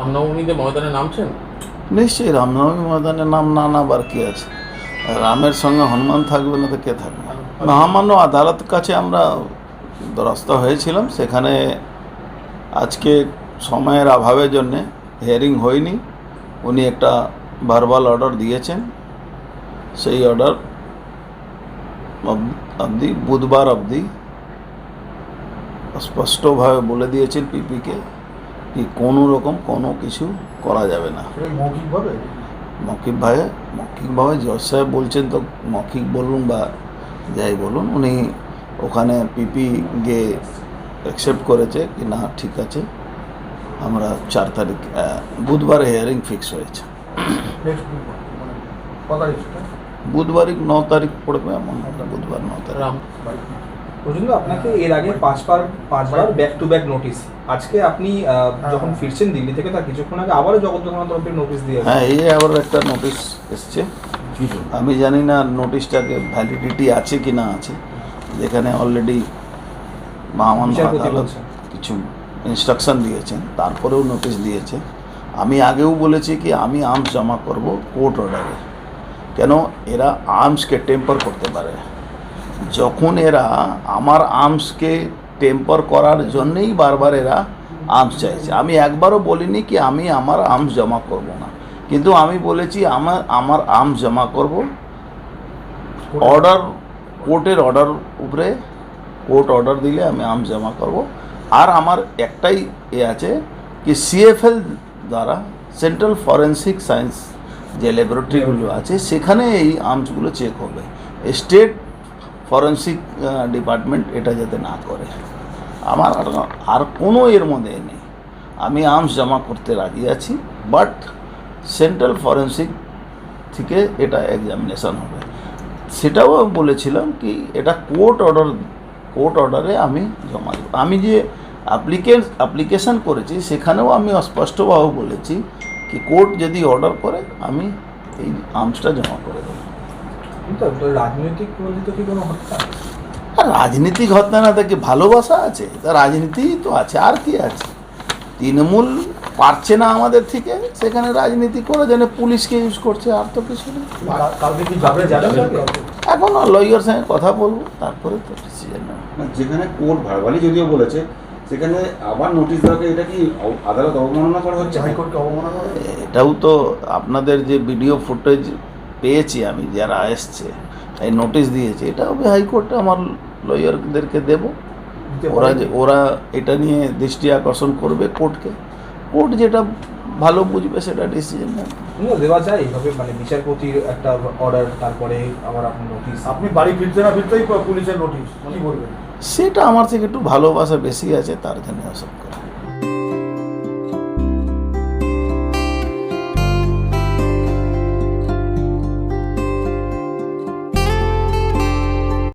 রামনবমীতে ময়দানে নামছেন? নিশ্চয়ই রামনবমী ময়দানে নাম না নাবার কি আছে? রামের সঙ্গে হনুমান থাকবে না তো কে থাকবে? মহামান্য আদালত কাছে আমরা দ্বারস্থ হয়েছিলাম, সেখানে আজকে সময়ের অভাবের জন্যে হিয়ারিং হয়নি। উনি একটা ভার্বাল অর্ডার দিয়েছেন। সেই অর্ডার অবধি বুধবার অবধি স্পষ্টভাবে বলে দিয়েছেন পিপিকে কি কোনো রকম কোনো কিছু করা যাবে না। মৌখিকভাবে? মৌখিকভাবে মৌখিকভাবে জজ সাহেব বলছেন তো মৌখিক বলুন বা যাই বলুন উনি ওখানে পিপি গিয়ে অ্যাকসেপ্ট করেছে কি না ঠিক আছে। আমরা চার তারিখ বুধবার হিয়ারিং ফিক্স হয়েছে। মানে কথা সেটা বুধবারই ন তারিখ পড়বে একটা বুধবার ন তারিখ। পর্যন্ত আপনাকে এর আগে পাঁচবার পাঁচবার ব্যাক টু ব্যাক নোটিশ আজকে আপনি যখন ফিরছেন দিল্লি থেকে তার কিছুক্ষণ আগে আবারও জগদ্দখানা তরফে নোটিশ দিয়ে হ্যাঁ এই আবার একটা নোটিশ এসছে। আমি জানি না নোটিশটাকে ভ্যালিডিটি আছে কি না আছে। যেখানে অলরেডি বলছেন। কিছু ইনস্ট্রাকশন দিয়েছেন তারপরেও নোটিশ দিয়েছে। আমি আগেও বলেছি কি আমি আর্মস জমা করব কোর্ট অর্ডারে কেন? এরা আর্মসকে টেম্পার করতে পারে। যখন এরা আমার আর্মসকে টেম্পার করার জন্যেই বারবার এরা আর্মস চাইছে। আমি একবারও বলিনি কি আমি আমার আর্মস জমা করব না। কিন্তু আমি বলেছি আমার আমার আর্মস জমা করব। অর্ডার কোর্টের অর্ডার উপরে কোর্ট অর্ডার দিলে আমি আর্মস জমা করব। আর আমার একটাই এ আছে কি সিএফএল দ্বারা সেন্ট্রাল ফরেন্সিক সায়েন্স যে ল্যাবরেটরিগুলো আছে সেখানে এই আর্মসগুলো চেক হবে। স্টেট ফরেন্সিক ডিপার্টমেন্ট এটা যাতে না করে। আমার আর- কোনো এর মধ্যে নেই। আমি আর্মস জমা করতে রাজি আছি বাট সেন্ট্রাল ফরেন্সিক থেকে এটা এক্সামিনেশন হবে। সেটাও আমি বলেছিলাম কি, এটা কোর্ট অর্ডার কোর্ট অর্ডারে আমি জমা দেবো। আমি যে অ্যাপ্লিকেন অ্যাপ্লিকেশন করেছি, সেখানেও আমি স্পষ্টভাবে বলেছি কি কোর্ট যদি অর্ডার করে, আমি এই আর্মসটা জমা কিন্তু রাজনৈতিক প্রণোদিত কি কোনো হত্যা? আর রাজনীতিক হত্যা না থাকে ভালোবাসা আছে? তা রাজনীতি তো আছে আর কি আছে? তৃণমূল পারছে না আমাদের থেকে সেখানে রাজনীতি করে যেন পুলিশকে ইউজ করছে আর তো কিছু নেই কাল- কালকে কি যাবে? যাবেন যাবে। কালকে? এখন লয়ার সঙ্গে কথা বলব তারপরে তো ডিসিশন যেখানে কোর্ট ভারবালি যদিও বলেছে সেখানে আবার নোটিশ দেওয়াকে এটা কি আদালত অবমাননা করা হচ্ছে? হাইকোর্টকে অবমাননা এটাও তো আপনাদের যে ভিডিও ফুটেজ পেয়েছি আমি যারা এসছে। এই নোটিশ দিয়েছে। এটা হবে হাইকোর্টে আমার লয়ারদেরকে দেব। ওরা যে ওরা এটা নিয়ে দৃষ্টি আকর্ষণ করবে কোর্টকে। কোর্ট যেটা ভালো বুঝবে সেটা ডিসিশন নেবে। দেওয়া যায় এইভাবে মানে বিচারপতির একটা অর্ডার তারপরে আবার আপনার নোটিশ আপনি বাড়ি ফিরতে না ফিরতেই পুলিশের নোটিশ কি বলবেন? সেটা আমার থেকে একটু ভালোবাসা বেশি আছে তার জন্য ওসব করে।